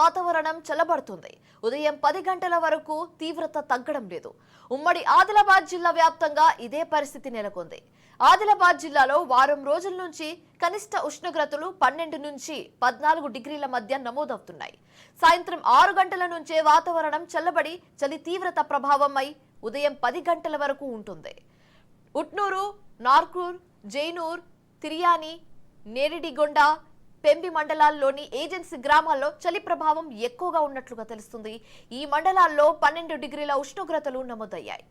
వాతావరణం చల్లబడుతుంది. ఉదయం పది గంటల వరకు తీవ్రత తగ్గడం లేదు. ఉమ్మడి ఆదిలాబాద్ జిల్లా వ్యాప్తంగా ఇదే పరిస్థితి నెలకొంది. ఆదిలాబాద్ జిల్లాలో వారం రోజుల నుంచి కనిష్ట ఉష్ణోగ్రతలు పన్నెండు నుంచి పద్నాలుగు డిగ్రీల మధ్య నమోదవుతున్నాయి. సాయంత్రం ఆరు గంటల నుంచే వాతావరణం చల్లబడి చలి తీవ్రత ప్రభావమై ఉదయం పది గంటల వరకు ఉంటుంది. ఉట్నూరు నార్కూర్ జైనూర్ తిరియాని నేరిడిగొండ పెంబి మండలాల్లోని ఏజెన్సీ గ్రామాల్లో చలి ప్రభావం ఎక్కువగా ఉన్నట్లుగా తెలుస్తుంది. ఈ మండలాల్లో పన్నెండు డిగ్రీల ఉష్ణోగ్రతలు నమోదయ్యాయి.